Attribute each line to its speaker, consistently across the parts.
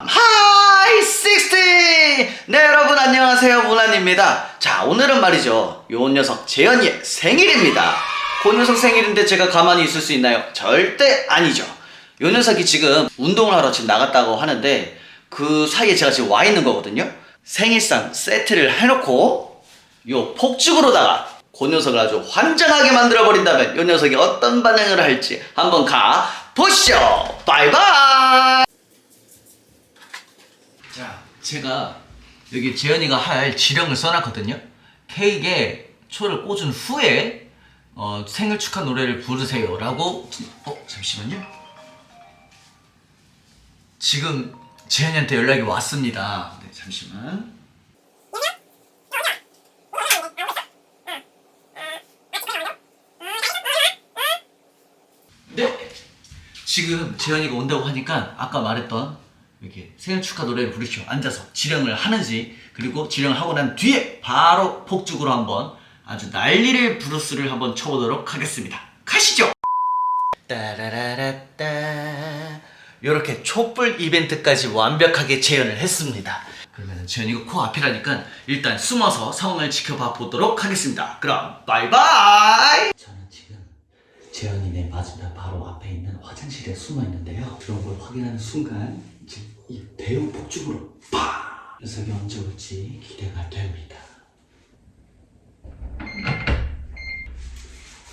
Speaker 1: 하이 60! 네 여러분 안녕하세요. 문환입니다. 자 오늘은 말이죠. 요 녀석 재현이의 생일입니다. 그 녀석 생일인데 제가 가만히 있을 수 있나요? 절대 아니죠. 요 녀석이 지금 운동을 하러 지금 나갔다고 하는데 그 사이에 제가 지금 와 있는 거거든요. 생일상 세트를 해놓고 요 폭죽으로다가 그 녀석을 아주 환장하게 만들어버린다면 요 녀석이 어떤 반응을 할지 한번 가 보시죠. 바이바이! 자, 제가 여기 재현이가 할 지령을 써놨거든요. 케이크에 초를 꽂은 후에 어, 생일 축하 노래를 부르세요라고. 어, 잠시만요. 지금 재현이한테 연락이 왔습니다. 네, 잠시만. 네. 지금 재현이가 온다고 하니까 아까 말했던 이렇게 생일 축하 노래를 부르시오. 앉아서 지령을 하는지 그리고 지령을 하고 난 뒤에 바로 폭죽으로 한번 아주 난리를 부르스를 한번 쳐보도록 하겠습니다. 가시죠! 따라라라따. 이렇게 촛불 이벤트까지 완벽하게 재현을 했습니다. 그러면 재현이가 코앞이라니까 일단 숨어서 상황을 지켜봐 보도록 하겠습니다. 그럼 바이바이! 저는 지금 재현이네 맞은편 바로 앞에 있는 화장실에 숨어 있는데요. 그런 걸 확인하는 순간 지금 이 대형 폭죽으로 팍! 녀석이 언제 올지 기대가 됩니다.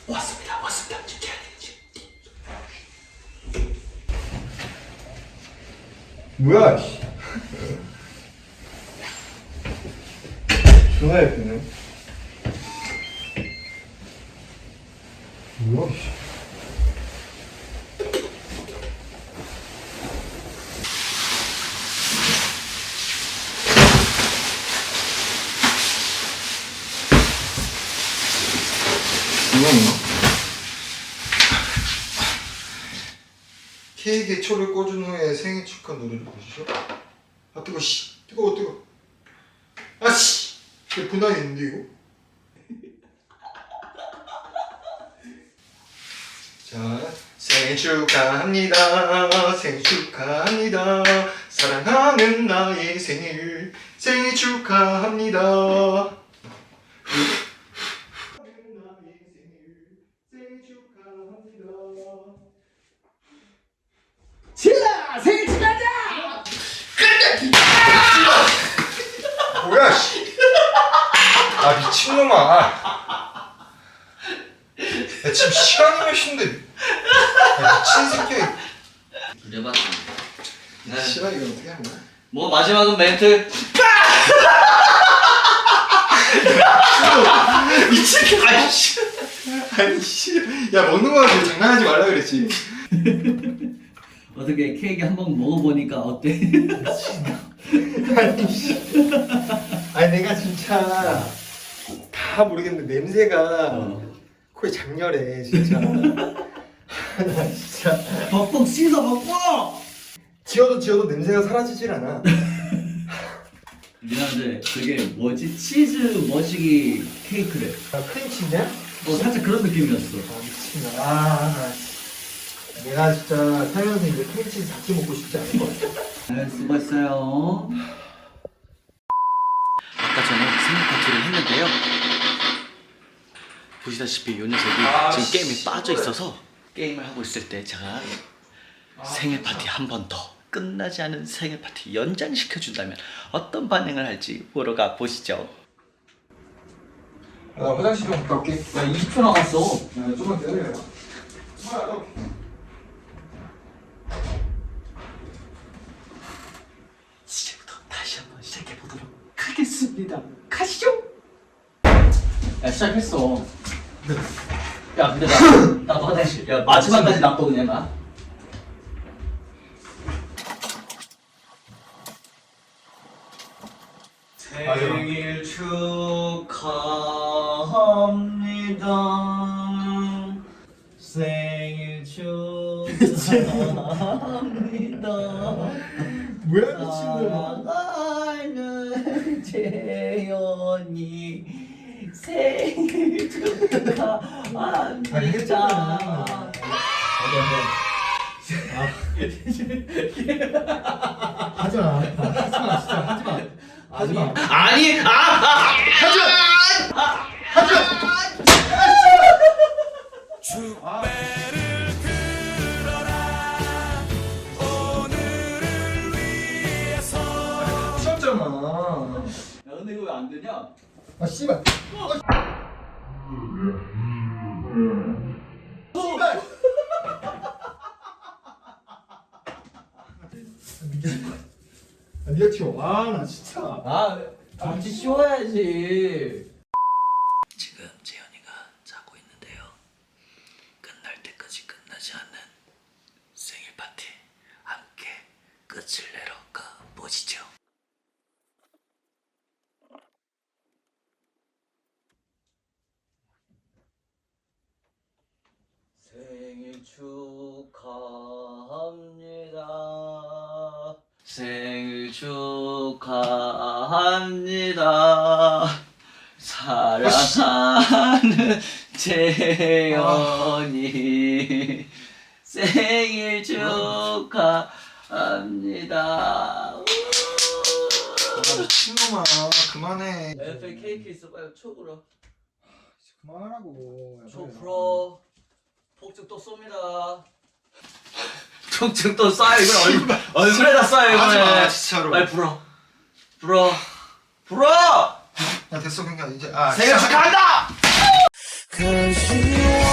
Speaker 1: 왔습니다. 왔습니다. 재현이 지금
Speaker 2: 뭐야, 예쁘네. 뭐야, 씨. 이거는 케이크에 초를 꽂은 후에 생일 축하 노래를 부르시죠? 아 뜨거 씨. 뜨거워 뜨거. 아씨. 왜 분할이 있는데 이거? 자 생일 축하합니다. 생일 축하합니다. 사랑하는 나의 생일. 생일 축하합니다 나의 생일 생일 축하합니다
Speaker 1: 칠라 생일 축하하자!
Speaker 2: 뭐야 씨. 아 미친놈아 야 지금 시간이 몇 시인데 야 미친 새끼야
Speaker 1: 그래봤습니다. 네.
Speaker 2: 씨발 이거 어떻게 하는 거야?
Speaker 1: 뭐 마지막은 멘트 미친 아이씨
Speaker 2: 아니 씨 야 먹는 거 가지고 장난하지 말라 그랬지
Speaker 1: 어떻게 케이크 한 번 먹어보니까 어때?
Speaker 2: 아니 씨 아니 내가 진짜 다 모르겠는데 냄새가
Speaker 1: 어.
Speaker 2: 코에 장렬해 진짜. 나 진짜.
Speaker 1: 벅벅 씻어 먹고
Speaker 2: 지워도 지워도 냄새가 사라지질 않아.
Speaker 1: 미안한데 그게 뭐지? 치즈 머시기 케이크래.
Speaker 2: 아 크림치즈야?
Speaker 1: 어 살짝 그런 느낌이었어.
Speaker 2: 아 미친다 아 내가 진짜 살면서 이제 크림치즈 다시 먹고 싶지 않을 것 같아
Speaker 1: 네 수고했어요 아까 전에 생일 파티를 했는데요 보시다시피 요 녀석이
Speaker 2: 아,
Speaker 1: 지금
Speaker 2: 씨.
Speaker 1: 게임에 빠져 있어서 게임을 하고 있을 때 제가 생일 파티 한 번 더 끝나지 않은 생일 파티 연장시켜 준다면 어떤 반응을 할지 보러 가 보시죠.
Speaker 2: 나 화장실 좀 갔다 올게
Speaker 1: 야야 20초 남았어.
Speaker 2: 좀만 기다려
Speaker 1: 이제부터 다시 한번 시작해 보도록 하겠습니다. 가시죠. 야 시작했어. 야 근데 나 나도 화장실. 야 마지막까지 놔둬 그냥 나. 생일 축하합니다. 생일 축하합니다.
Speaker 2: 뭐야 미친놈아
Speaker 1: 재현이 생일 축하합니다.
Speaker 2: 하지마. 하지마 진짜 하지마. 하지마.
Speaker 1: 아니 아, 아
Speaker 2: 무섭잖아
Speaker 1: 야 근데 이거 왜 안 되냐?
Speaker 2: 아 씨발 씨발 아, 니가 튀어 아나 진짜
Speaker 3: 아, 같이 씌워야지.
Speaker 1: 지금 재현이가 자고 있는데요. 끝날 때까지 끝나지 않는 생일 파티 함께 끝을 내러 가 보시죠. 생일 축하합니다. 생일 축하합니다. 사랑하는 재현이 생일 축하합니다.
Speaker 2: 아 미친놈아 그만해
Speaker 1: 에펠 케이크 있어 빨리 촉으로
Speaker 2: 그만하라고.
Speaker 1: 풀어 폭죽 또 쏩니다. 폭죽 또 쏴요 이건 얼굴 얼굴에다 쏴요
Speaker 2: 하지 마
Speaker 1: 이거는.
Speaker 2: 진짜로
Speaker 1: 빨리 불어 불어 불어
Speaker 2: 야 됐어 그냥 이제 아
Speaker 1: 생일. 축하한다.
Speaker 3: Cause you